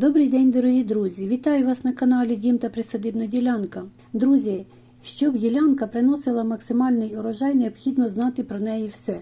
Добрий день, дорогі друзі! Вітаю вас на каналі Дім та Присадибна ділянка. Друзі, щоб ділянка приносила максимальний урожай, необхідно знати про неї все.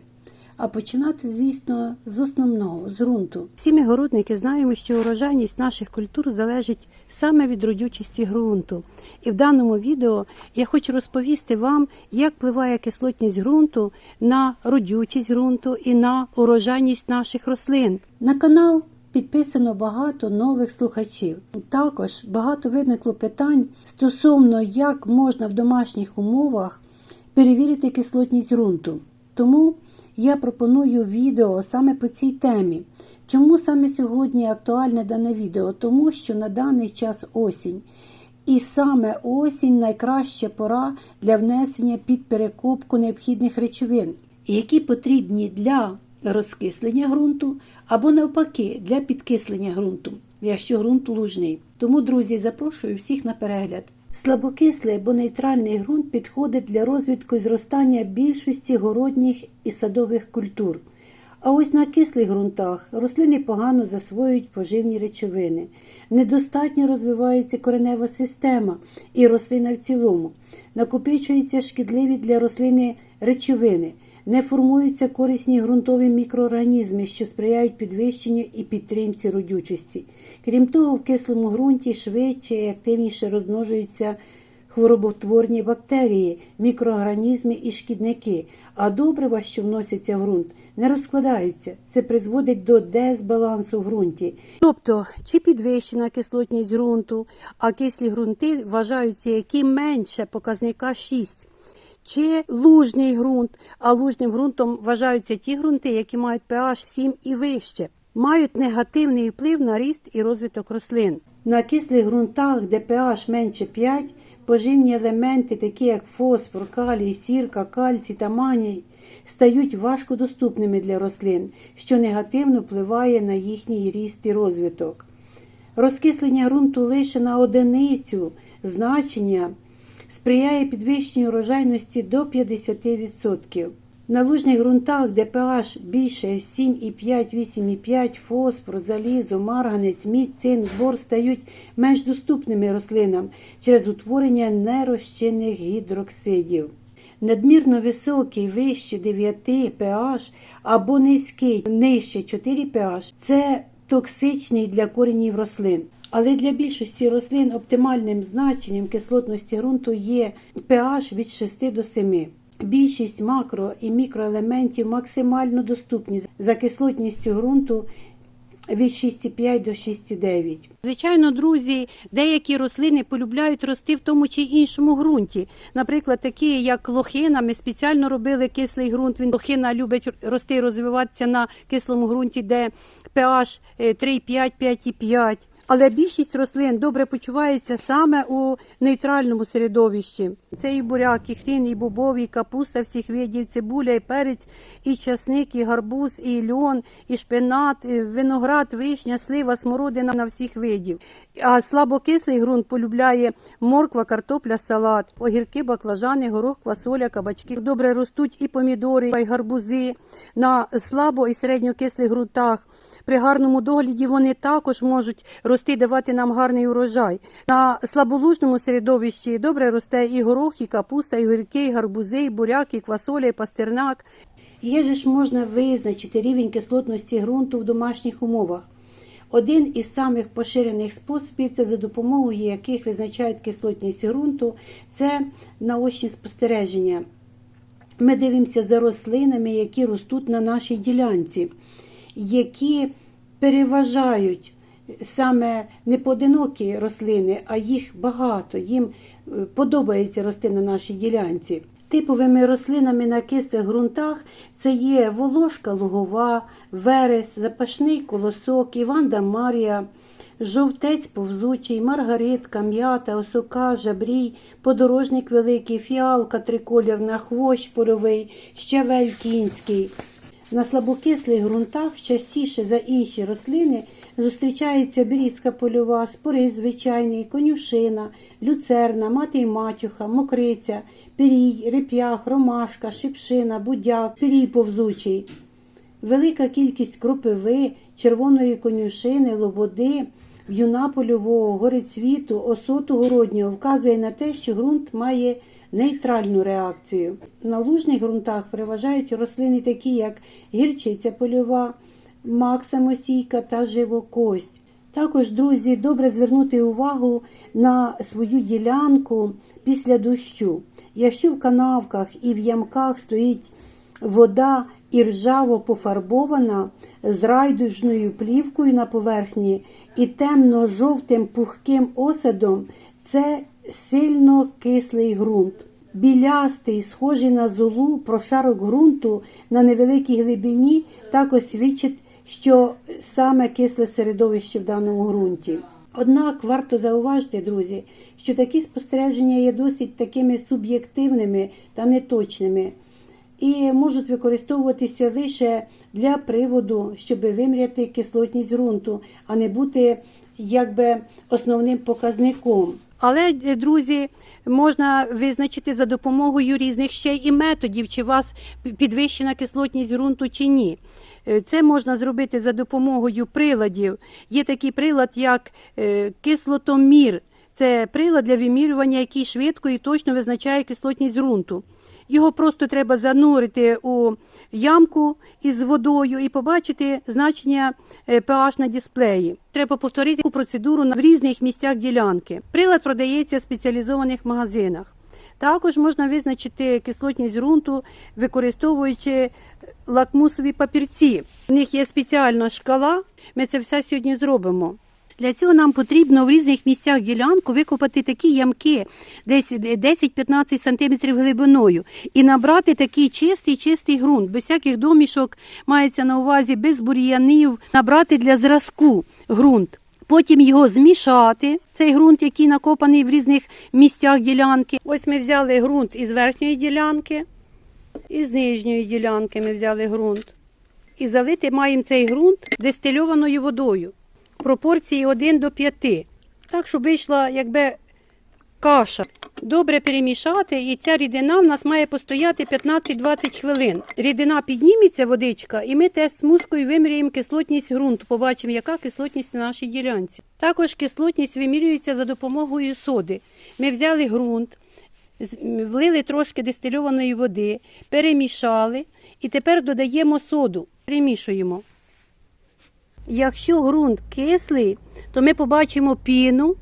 А починати, звісно, з основного з ґрунту. Всі ми городники знаємо, що урожайність наших культур залежить саме від родючості ґрунту. І в даному відео я хочу розповісти вам, як впливає кислотність ґрунту на родючість ґрунту і на урожайність наших рослин. На канал підписано багато нових слухачів. Також багато виникло питань стосовно як можна в домашніх умовах перевірити кислотність ґрунту. Тому я пропоную відео саме по цій темі. Чому саме сьогодні актуальне дане відео? Тому що на даний час осінь. І саме осінь найкраща пора для внесення під перекопку необхідних речовин, які потрібні для розкислення ґрунту або навпаки для підкислення ґрунту, якщо ґрунт лужний. Тому, друзі, запрошую всіх на перегляд. Слабокислий або нейтральний ґрунт підходить для розвитку і зростання більшості городніх і садових культур. А ось на кислих ґрунтах рослини погано засвоюють поживні речовини, недостатньо розвивається коренева система і рослина в цілому, накопичуються шкідливі для рослини речовини, не формуються корисні ґрунтові мікроорганізми, що сприяють підвищенню і підтримці родючості. Крім того, в кислому ґрунті швидше і активніше розмножуються хвороботворні бактерії, мікроорганізми і шкідники, а добрива, що вносяться в ґрунт, не розкладаються. Це призводить до дезбалансу в ґрунті. Тобто, чи підвищена кислотність ґрунту, а кислі ґрунти вважаються, які менше показника 6. Чи лужний ґрунт, а лужним ґрунтом вважаються ті ґрунти, які мають pH 7 і вище, мають негативний вплив на ріст і розвиток рослин. На кислих ґрунтах, де pH менше 5, поживні елементи, такі як фосфор, калій, сірка, кальцій та маній, стають важкодоступними для рослин, що негативно впливає на їхній ріст і розвиток. Розкислення ґрунту лише на одиницю значення сприяє підвищенню урожайності до 50%. На лужних ґрунтах, де pH більше 7,5, 8,5, фосфор, залізо, марганець, мідь, цинк, бор стають менш доступними рослинам через утворення нерозчинних гідроксидів. Надмірно високий вище 9 pH або низький нижче 4 pH – це токсичний для коренів рослин. Але для більшості рослин оптимальним значенням кислотності ґрунту є pH від 6 до 7. Більшість макро і мікроелементів максимально доступні за кислотністю ґрунту від 6,5 до 6,9. Звичайно, друзі, деякі рослини полюбляють рости в тому чи іншому ґрунті. Наприклад, такі як лохина, ми спеціально робили кислий ґрунт. Він лохина любить рости розвиватися на кислому ґрунті, де pH 3,5, 5,5. Але більшість рослин добре почувається саме у нейтральному середовищі. Це і буряк, і хрін, і бобові, і капуста всіх видів, цибуля, і перець, і часник, і гарбуз, і льон, і шпинат, і виноград, вишня, слива, смородина на всіх видів. А слабокислий ґрунт полюбляє морква, картопля, салат, огірки, баклажани, горох, квасоля, кабачки. Добре ростуть і помідори, і гарбузи на слабо і середньокислих ґрунтах. При гарному догляді вони також можуть рости, давати нам гарний урожай. На слаболужному середовищі добре росте і горох, і капуста, і огірки, і гарбузи, і буряк, і квасоля, і пастернак. Є ж можна визначити рівень кислотності ґрунту в домашніх умовах. Один із самих поширених способів, це за допомогою яких визначають кислотність ґрунту, це наочні спостереження. Ми дивимося за рослинами, які ростуть на нашій ділянці які переважають саме не поодинокі рослини, а їх багато. Їм е, подобається рости на нашій ділянці. Типовими рослинами на кислих ґрунтах це є волошка лугова, верес, запашний колосок, Іванда Марія, жовтець повзучий, маргаритка, м'ята, осока, жабрій, подорожник великий, фіалка триколірна, хвощ поровий, щавель кінський. На слабокислих ґрунтах частіше за інші рослини зустрічаються берізка польова, спорис звичайний, конюшина, люцерна, мати й мачуха, мокриця, пірій, реп'ях, ромашка, шипшина, будяк, пірій повзучий. Велика кількість кропиви, червоної конюшини, лободи, в'юна польового, горицвіту, осоту городнього вказує на те, що ґрунт має нейтральну реакцію. На лужних ґрунтах переважають рослини такі, як гірчиця польова, мак самосійка та живокость. Також, друзі, добре звернути увагу на свою ділянку після дощу. Якщо в канавках і в ямках стоїть вода і ржаво пофарбована з райдужною плівкою на поверхні і темно-жовтим пухким осадом, це сильно кислий ґрунт. Білястий, схожий на золу, прошарок ґрунту на невеликій глибині також свідчить, що саме кисле середовище в даному ґрунті. Однак варто зауважити, друзі, що такі спостереження є досить такими суб'єктивними та неточними і можуть використовуватися лише для приводу, щоб виміряти кислотність ґрунту, а не бути якби основним показником. Але, е, друзі, можна визначити за допомогою різних ще і методів, чи у вас підвищена кислотність ґрунту чи ні. Е, Це можна зробити за допомогою приладів. Є такий прилад, як е, кислотомір. Це прилад для вимірювання, який швидко і точно визначає кислотність ґрунту. Його просто треба занурити у ямку із водою і побачити значення е, pH на дисплеї. Треба повторити цю процедуру в різних місцях ділянки. Прилад продається в спеціалізованих магазинах. Також можна визначити кислотність ґрунту, використовуючи лакмусові папірці. У них є спеціальна шкала. Ми це все сьогодні зробимо. Для цього нам потрібно в різних місцях ділянку викопати такі ямки, десь 10-15 см глибиною, і набрати такий чистий чистий ґрунт, без всяких домішок, мається на увазі, без бур'янів, набрати для зразку ґрунт. Потім його змішати, цей ґрунт, який накопаний в різних місцях ділянки. Ось ми взяли ґрунт із верхньої ділянки, і з нижньої ділянки ми взяли ґрунт. І залити маємо цей ґрунт дистильованою водою пропорції 1 до 5. Так, щоб вийшла якби каша. Добре перемішати, і ця рідина в нас має постояти 15-20 хвилин. Рідина підніметься, водичка, і ми тест смужкою виміряємо кислотність ґрунту. Побачимо, яка кислотність на нашій ділянці. Також кислотність вимірюється за допомогою соди. Ми взяли ґрунт, влили трошки дистильованої води, перемішали і тепер додаємо соду. Перемішуємо. Якщо ґрунт кислий, то ми побачимо піну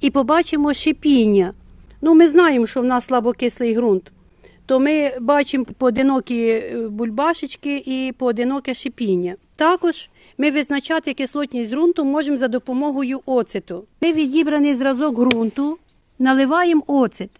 і побачимо шипіння. Ну, ми знаємо, що в нас слабокислий ґрунт. То ми бачимо поодинокі е, бульбашечки і поодиноке шипіння. Також ми визначати кислотність ґрунту можемо за допомогою оцету. Ми відібраний зразок ґрунту, наливаємо оцет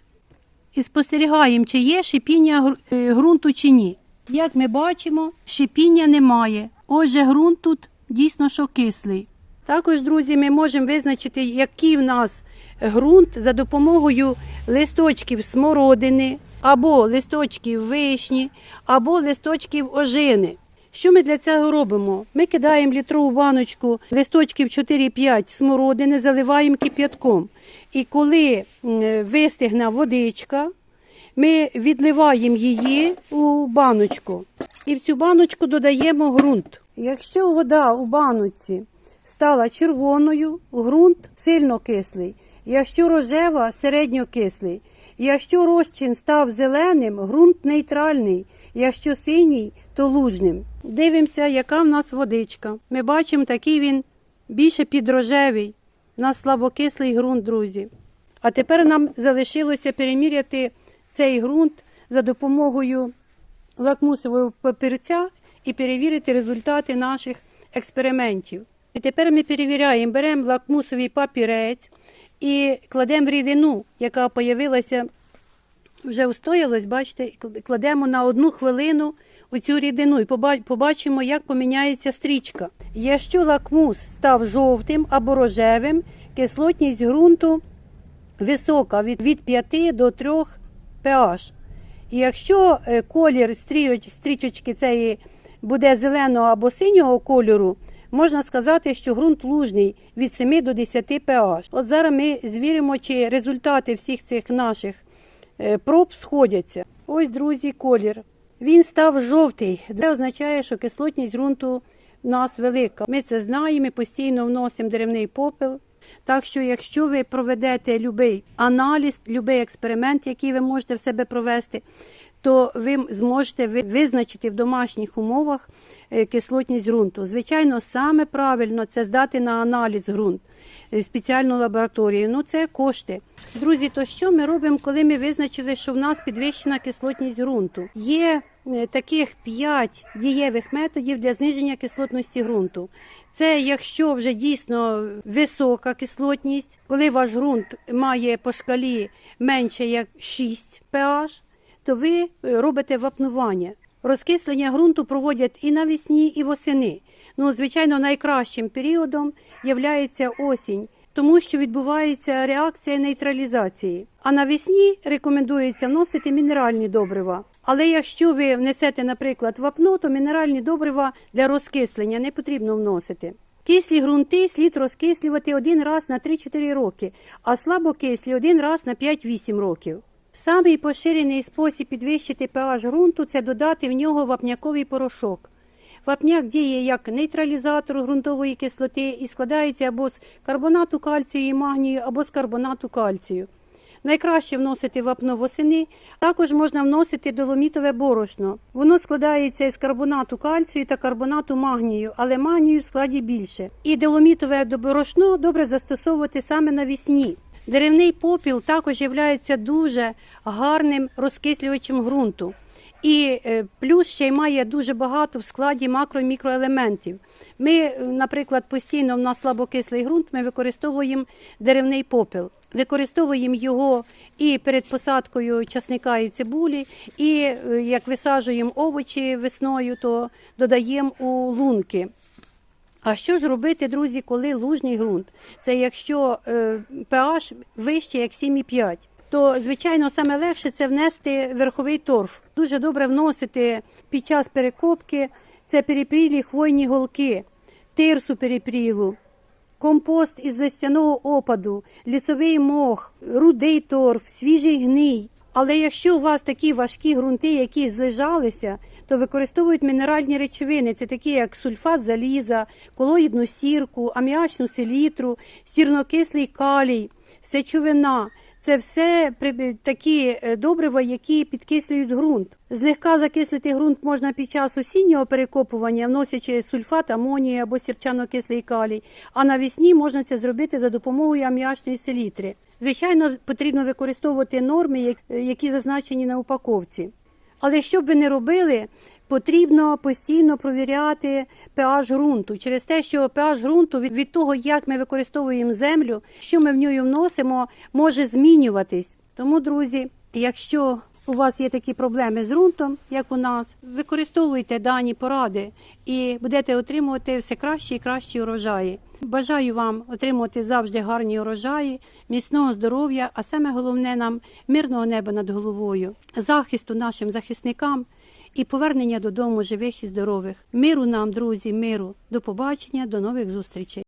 і спостерігаємо, чи є шипіння е, ґрунту чи ні. Як ми бачимо, шипіння немає. Отже, ґрунт тут дійсно що кислий. Також, друзі, ми можемо визначити, який в нас ґрунт за допомогою листочків смородини, або листочків вишні, або листочків ожини. Що ми для цього робимо? Ми кидаємо літрову баночку листочків 4-5 смородини, заливаємо кип'ятком. І коли м, вистигне водичка, ми відливаємо її у баночку і в цю баночку додаємо ґрунт. Якщо вода у баночці стала червоною, ґрунт сильно кислий. Якщо рожева середньокислий. Якщо розчин став зеленим, ґрунт нейтральний. Якщо синій, то лужним. Дивимося, яка в нас водичка. Ми бачимо, такий він більше підрожевий. У нас слабокислий ґрунт, друзі. А тепер нам залишилося переміряти цей ґрунт за допомогою лакмусового папірця і перевірити результати наших експериментів. І тепер ми перевіряємо, беремо лакмусовий папірець і кладемо в рідину, яка з'явилася, вже устоялась, бачите, кладемо на одну хвилину у цю рідину і побачимо, як поміняється стрічка. Якщо лакмус став жовтим або рожевим, кислотність ґрунту висока від, від 5 до 3 pH. І якщо е, колір стріч- стрічечки цієї буде зеленого або синього кольору, можна сказати, що ґрунт лужний від 7 до 10 pH. От зараз ми звіримо, чи результати всіх цих наших е, проб сходяться. Ось, друзі, колір. Він став жовтий. Це означає, що кислотність ґрунту в нас велика. Ми це знаємо, ми постійно вносимо деревний попел Так що, якщо ви проведете будь-який аналіз, будь-який експеримент, який ви можете в себе провести, то ви зможете ви- визначити в домашніх умовах е, кислотність ґрунту. Звичайно, саме правильно це здати на аналіз ґрунт е, спеціальну лабораторію. Ну це кошти. Друзі, то що ми робимо, коли ми визначили, що в нас підвищена кислотність ґрунту? Є е, таких 5 дієвих методів для зниження кислотності ґрунту. Це якщо вже дійсно висока кислотність, коли ваш ґрунт має по шкалі менше як 6 pH, то ви е, робите вапнування. Розкислення ґрунту проводять і навесні, і восени. Ну, звичайно, найкращим періодом є осінь, тому що відбувається реакція нейтралізації. А навесні рекомендується вносити мінеральні добрива. Але якщо ви внесете, наприклад, вапно, то мінеральні добрива для розкислення не потрібно вносити. Кислі ґрунти слід розкислювати один раз на 3-4 роки, а слабокислі один раз на 5-8 років. Самий поширений спосіб підвищити pH ґрунту це додати в нього вапняковий порошок. Вапняк діє як нейтралізатор ґрунтової кислоти і складається або з карбонату кальцію і магнію, або з карбонату кальцію. Найкраще вносити вапно восени. Також можна вносити доломітове борошно. Воно складається із карбонату кальцію та карбонату магнію, але магнію в складі більше. І доломітове борошно добре застосовувати саме навесні. Деревний попіл також є дуже гарним розкислювачем ґрунту. І е, плюс ще й має дуже багато в складі макро і мікроелементів. Ми, е, наприклад, постійно в нас слабокислий ґрунт, ми використовуємо деревний попіл. Використовуємо його і перед посадкою часника і цибулі, і е, як висаджуємо овочі весною, то додаємо у лунки. А що ж робити, друзі, коли лужний ґрунт? Це якщо е, pH вище як 7,5, то звичайно саме легше це внести верховий торф. Дуже добре вносити під час перекопки це перепрілі хвойні голки, тирсу перепрілу, компост із листяного опаду, лісовий мох, рудий торф, свіжий гний. Але якщо у вас такі важкі ґрунти, які злежалися, то використовують мінеральні речовини. Це такі, як сульфат заліза, колоїдну сірку, аміачну селітру, сірнокислий калій, сечовина. Це все такі е, добрива, які підкислюють ґрунт. Злегка закислити ґрунт можна під час осіннього перекопування, вносячи сульфат амонії або сірчано-кислий калій. А навесні можна це зробити за допомогою аміачної селітри. Звичайно, потрібно використовувати норми, які зазначені на упаковці. Але що б ви не робили, потрібно постійно провіряти pH ґрунту. Через те, що pH ґрунту від, того, як ми використовуємо землю, що ми в нього вносимо, може змінюватись. Тому, друзі, якщо у вас є такі проблеми з ґрунтом, як у нас, використовуйте дані поради і будете отримувати все кращі і кращі урожаї. Бажаю вам отримувати завжди гарні урожаї, міцного здоров'я, а саме головне нам мирного неба над головою, захисту нашим захисникам і повернення додому живих і здорових. Миру нам, друзі, миру. До побачення, до нових зустрічей.